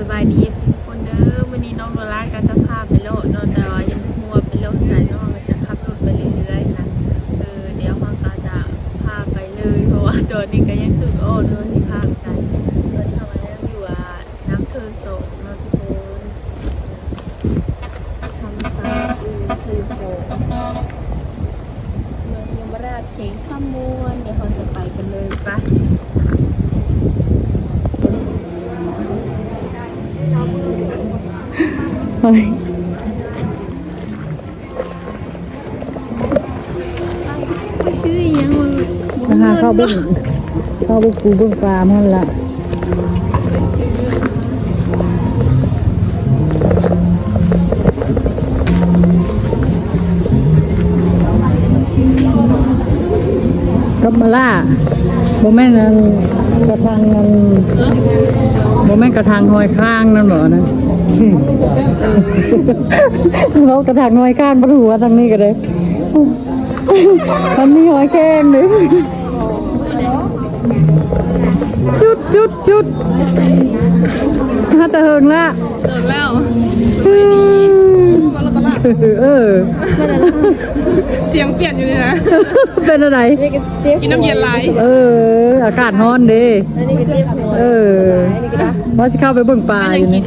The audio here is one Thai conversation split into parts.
สบายดีทุกคนเด้อวันนี้น้องโดราก็จะพาไปโลดนาะแต่ว่ายังมัวไปโลดที่ไหนน้องก็จะขับรถไปเรื่อยๆนะเออเดี๋ยวมันก็จะพาไปเลยเพราะว่าตัวนี้ก็ยังคือโอ้เดี๋ยสิพาไปใจตัวที่ทำไมยังอยู่อะน้ำเทินโศกนาะทุกคนทำซาอือเทินโศกเมืองยมราชเขงข้ามมวนเดี๋ยวเราจะไปกันเลยปะ เฮ้ยนะฮะเข้าเบิ้งเข้าเบิ้งกูเบิ้งปลามันละกับมาล่าโมแม่นอันกระทังอันโมแม่กระทังหอยข้างนั่นหรอนะ เรากระทังหอยข้างปะหัวทางนี้ก็เลยมันมีหอยแครงเลยจุดจุดจุดถ้าตะเฮิงละเลิกแล้ว เออ เสียงเปลี่ยนอยู่เลยนะ เป็นอะไร กินน้ำเย็นไหลเออ อากาศร้อนดี เออว่าจะเข้าไปเบิ่งปลาอยู่นี่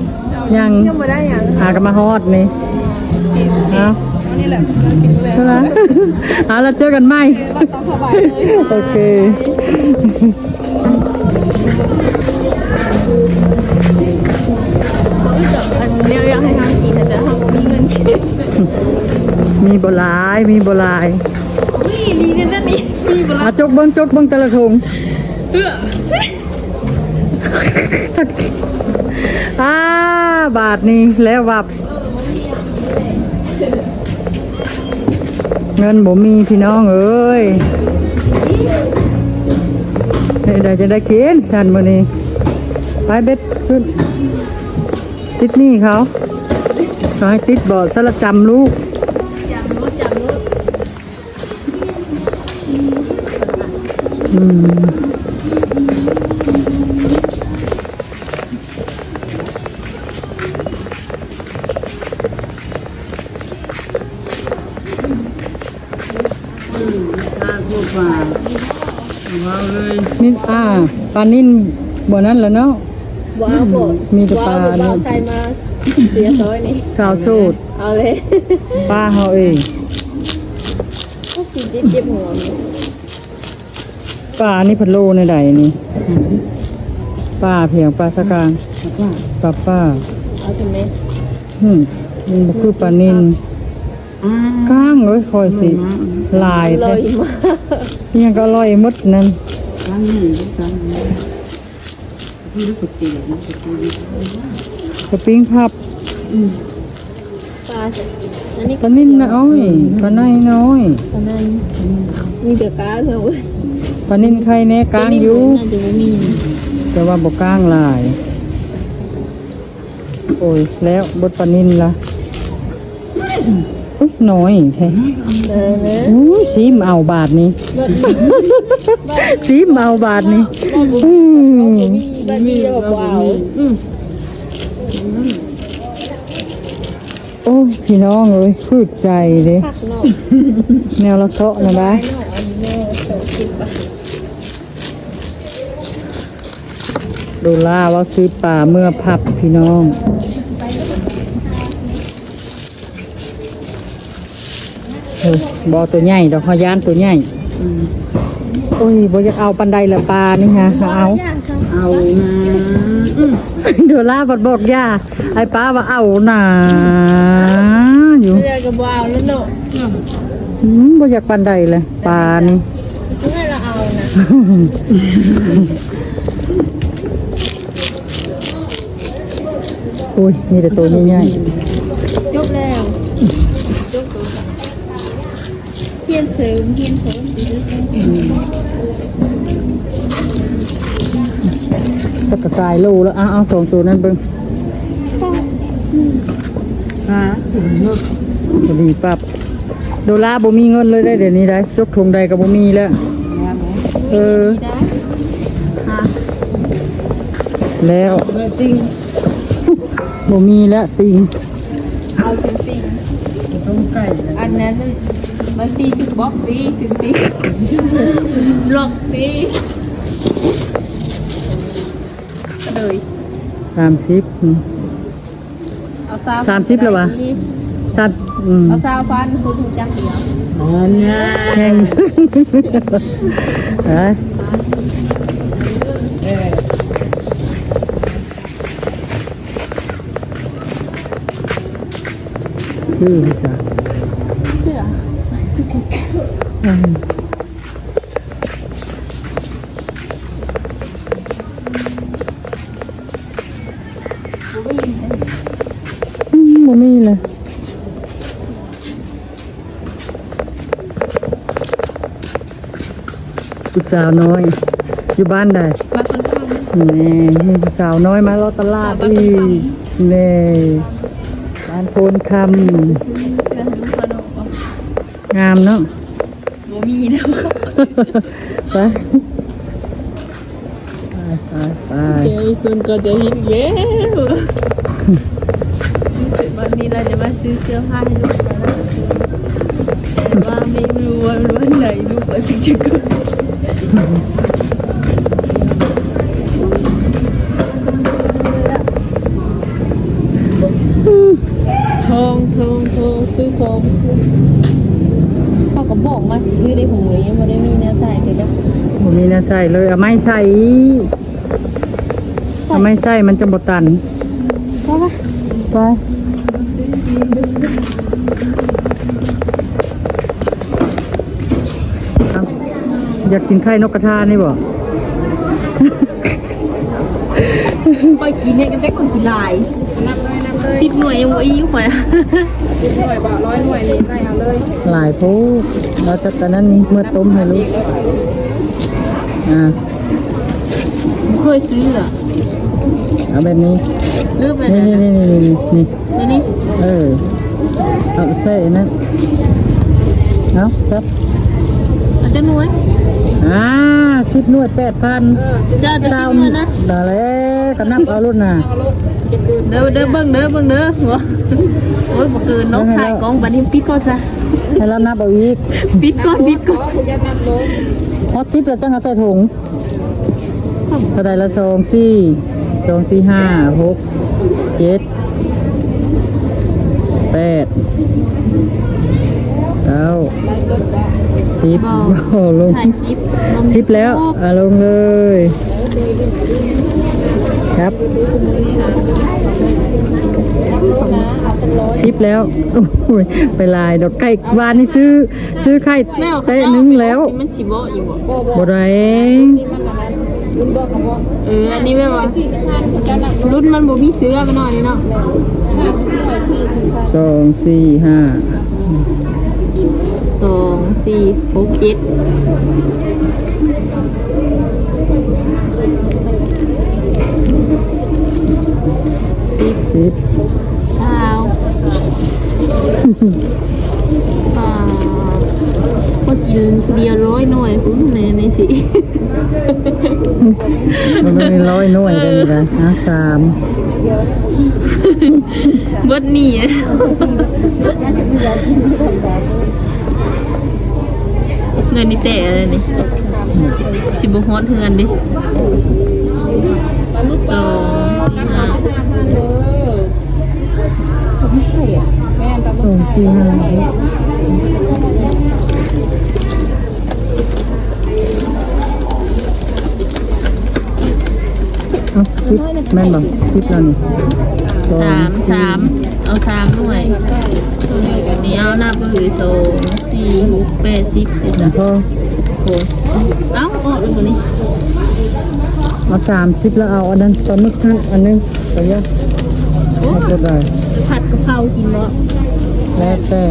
ยังยังไม่ได้ยังหากันมาฮอดนี่เอานี่แหละกินเลยเท่านั้นเอาแล้วเจอกันไหมโอเคเดี๋ยวอยากให้ทำกินแต่ทำมีเงินกินมีบหลายมีบหลายนี่มีเงินนั่นนี่มีบลาอาจกเบิ้งจกเบิ้งแต่ละทงเพื่อ อ่าบาทนี้แล้ววับ เงินบ่มีพี่น้องเอ้ยเฮ้ยได้จะได้กินฉันมือนี้ไปเบ็ดขึ้นติดนี่เขาเขาให้ติดบ่อสละจำลูกจำรู้จำรู้อืม นี่อ่าปลานิ่นบ่นั้นแหล้วเนาะว้าวโบดมีแต่ปลาว้าวนี่ใครมาเสียซอยนี่ สาวสูตรเอาเลยป้าเฮาเองก็สีจิ๊บจิ๊บหัวมันป้านี่พันโลในใดนี่ป้าเพียงปลาสกางป้าป้าเอาใช่ไหม หึมันบ่คือปลานิ่น ก้างเลยคอยสิลายลแท้อยมาเนี่ยก็อร่อยหมดนั่นกระปิ้งพับปลาอันนี้ปลานิ่นนะอ้อยปลาในน้อยปลานั่นมีแต่กาเถอะเว้ยปลานิ่นไข่แน่กลางอยู่น่าจะไม่มีแต่ว่าบ่กลางหลาย โอ้ยแล้วบดปลานินละ อุ๊ยน้อยแท้เออเนอะอู้ซีมเอาบาทนี้ซีมเอาบาทนี้อืมบ้านมีจะบอกว้าวโอ้ยพี่น้องเอ้ยพืดใจเลยผักนอกแนวละเซาะนะได้นอกอันนี้แม่เสิร์ฟกินปะโดล่าว่าซื้อปลาเมื่อพับพี่น้องเฮ้ย บอตัวใหญ่ดอกขยานตัวใหญ่โอ้ยบออยากเอาปันไดละปลานี่ฮะเอาเอามาเดี๋ยวล่าบัดบอกย่าไอ้ป้าว่าเอาหนาอยู่เรียกกับว้าวแล้วเนาะอืมบ่อยากปันใดเลยปลานี่เมื่อเราเอานะโอ้ยมีแต่ตัวใหญ่จบแล้วจบตัว เพียนเสริมเพียนเสริมๆจะกระจายโลแล้วเอาเอาสองตัวนั้นเบิ่งฮะพอดีปั๊บโดล่าบ่มีเงินเลยได้เดี๋ยวนี้ได้ยกถุงใดก็บ่มีแล้วเออได้ฮะแล้วจริงบ่มีแล้วติงเอาจริงต้มไก่ๆอันนั้น มาซีถึงบล็อกตีถึงตีบล็อกตีก็เลยสามสิบอืมเอาซาวสามสิบแล้ววะตัดอืมเอาซาวฟันคุณถูกจักเดียวแข่งเอ้ยชื่อจ้ะเชื่ออืม บ่มีอืมบ่มีเลยผู้สาวน้อย อยู่บ้านใดมาคนทำแนี่มีผู้สาวน้อยมารอตลาดอีกนี่บ้านโพนคซื้อเสื้อให้ลูกขนมบ่ำงามเนาะ บ่มีนะไปไปไปไปเดี๋ยวคุณก็จะหินเย้วันนี้เราจะมาซื้อเสื้อผ้าให้ลูกแล้วนะแต่ว่าไม่รู้ว่าวันไหนลูกไปถึงจะก ส่เลยเอาไม้ใส่เอาไม้ใส่มันจะบตันเพราะว่าไปเอาอยากกินไข่นกกระทานี่บ่ไปกินเนี่ยกันได้คนกินลายนับเลยนับเลยสิบหน่วยยังว่าอีกว่าสิบหน่วยบ่ร้อยหน่วยนี่ได้เอาเลย หลายพูเราจะตอนนั้นนี้เมื่อต้มให้ลูก อ่าเคยซื้ออะเอาแบบนี้ เลือกไปนี่ไหนนี่นี่นี่นี่นี่แล้วนี่เออเอาใส่นั่นเอาครับ อาจจะหน่วยอ่าสิบหน่วยแปดพันเจ้าจะเก้าสิบหน่วยนะได้แล้วก็นับเอารุ่นน่ะเด้อเด้อเบิ่งเด้อเบิ่งเด้อหัวโอ้ยบ่เกินนกถ่ายกล้องบัดนี้ปิดก่อนซะ ให้เรานับเอาอีกปิดก่อนปิดก่อนพอสิบแล้วจังเอาใส่ถุงเท่าไรละสองสี่สองสี่ห้าหกเจ็ดแปดเก้าสิบโอ้ลงถ่ายคลิปลงสิบแล้วอะลงเลย ครับสิบแล้วโอ้ยไปลายดอกไก่วานนี่ซื้อ ซื้อไข่แม่เตะนึงแล้วมันสิบ่อยู่บ่บ่ได้เอออันนี้แม่ว่ารุ่นมันบ่มีเสื้อไปหน่อยนี่เนาะ50หน่วย40สองสี่ห้าสองสี่หกเจ็ด สิบสิบเก้าอ่าก็กินคนเดียวร้อยหน่วยคุณในในสิมันมีร้อยหน่วยกันเลยนะสามเบิดหนี่เงินนี่แต่อะไรนี่สิบฮอตเงินดิสองห้า สองสี่ห้าเอาสิบแม่นบ่สิบแล้วนี่สองสามสามเอาสามหน่วยนี่เอาหน้าก็คือสองสี่หกแปดสิบเจ็ดสี่จ้ะพ่อโอ้เอ้าออกเลยตัวนี้เอาสามสิบแล้วเอาอันนั้นตอนนึกท่านอันนึงไปเยอะโอ้เอาก็ได้ผัดกะเพรากินเนาะ แล้วแต่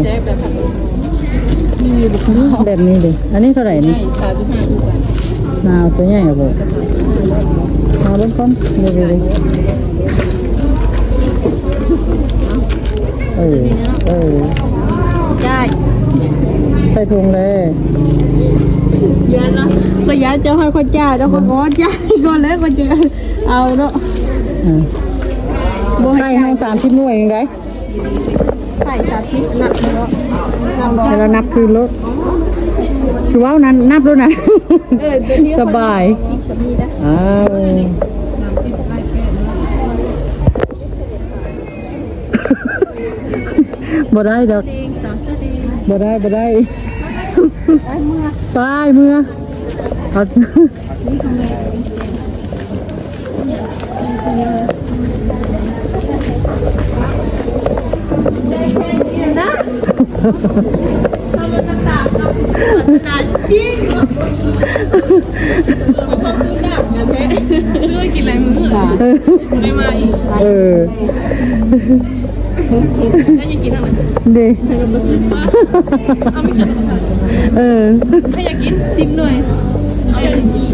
มีอยู่บุกนี้แบบนี้ดิอันนี้เท่าไหร่นี่สามสิบห้าอุบาทนาเอาตัวใหญ่ครับผมเอาลงก่อนเดี๋ยวๆเออเออได้ใส่ถุงเลยยันเนาะก็ยันจะให้คนจ่ายแล้วคนก็จ่ายก่อนแล้วก็จะเอาเนาะอ่าใส่ให้สามสิบหน่วยยังไง ใส่สาธิตหนักเนาะนำบอกแต่เรานับคืนรถถือว่านั้นนับแล้วนะเออเดี๋ยวนี้สบายคิดกับมีนะอ้าวสามสิบใกล้แปดบ่ได้ดอกเองสาวเสื้อแดงบ่ได้บ่ได้ไอ้เมื่อ ไปเมื่อเอานาจริงซื้อกินอะไรมื้อไม่มาอีกเออถ้าอยากกินอะไรดีเอาไม่กินเออถ้าอยากกินซิมหน่อยเออกิ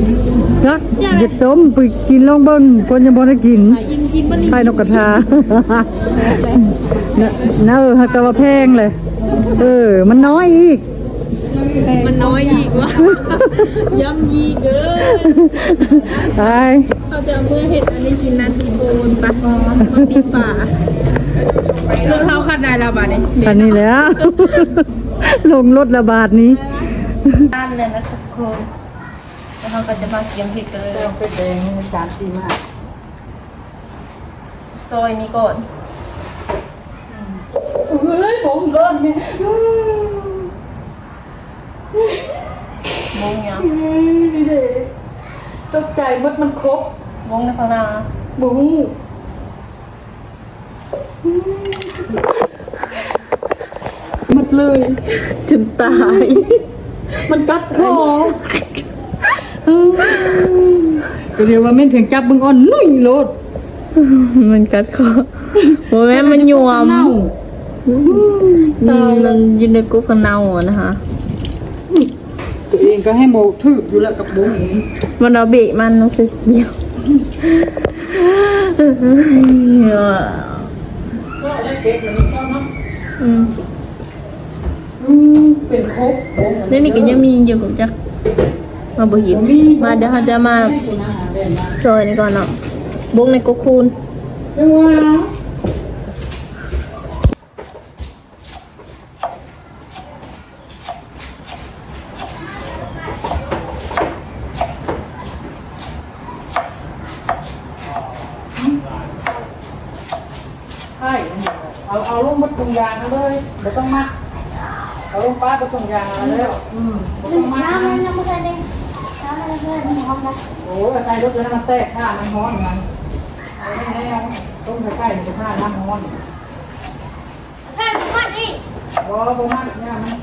นะหยิบต้มไปกินลองเบิ่งคนยังบ่ได้กินกินกินมันไข่นกกระทา น่ะน่าเออฮักกะว่าแพงเลย เออ มันน้อยอีก มันน้อยอีกว่ะย้ำยีเกินไปเขาจะเอาเมื่อเห็ดอันนี้กินนั่นโคนปะมันมีป่าเรื่องเท่าขัดได้แล้วบ้านี่อันนี้แล้ว ลงรถระบาดนี้ด้านเลยนะทุกคนแล้วเขาก็จะมาเกียมพริกกันเลยเป็นแดงจานสีมากซอยนี้ก่อน เฮ้ยผมโดนเนี่ยมงยังตกใจมดมันครบมงในข้างหน้าบุ้งมัดเลยจนตาย มันกัดคอเดี๋ยวว่าแม่นเพียงจับมึงอ่อนนุ่ยโลดมันกัดคอโอ้แม่มันยวมเน่าตา ยมันอยืนในกุ๊กเน่าอะนะคะตัวเองก็ให้โมทึบอยู่แล้วกับบุ้งอย่างนี้มันเอาเบะมันมันคือเกี่ยวก็ได้เก็บแล้วนี่ก็เนาะอืมอืมเป็นครบบุ้งนี่นี่ก็ยังมีอยู่ผมจักมาบ่เห็นมาเดี๋ยวเขาจะมาคุณอาหารแบบนั้นซอยนี่ก่อนเนาะบุกในกุ๊กคูนเรียกว่าใช่เอาเอาลงมัดตรงยาง นะเลยเดี๋ยวต้องมัดเอาลงป้าไปตรงยางนะเลยอืมบ่ต้องมัดน้ำมันนะน้ำมันใส่เด้งน้ำมันเพื่อนหอมนะโอ้ยใส่รถเลยนะมันแตกข้ามันร้อนมันเอาแล้วต้มใกล้ๆมันจะข้าน้ำร้อนใส่ผมว่าดิบ่บ่มัดเนี่ยมัน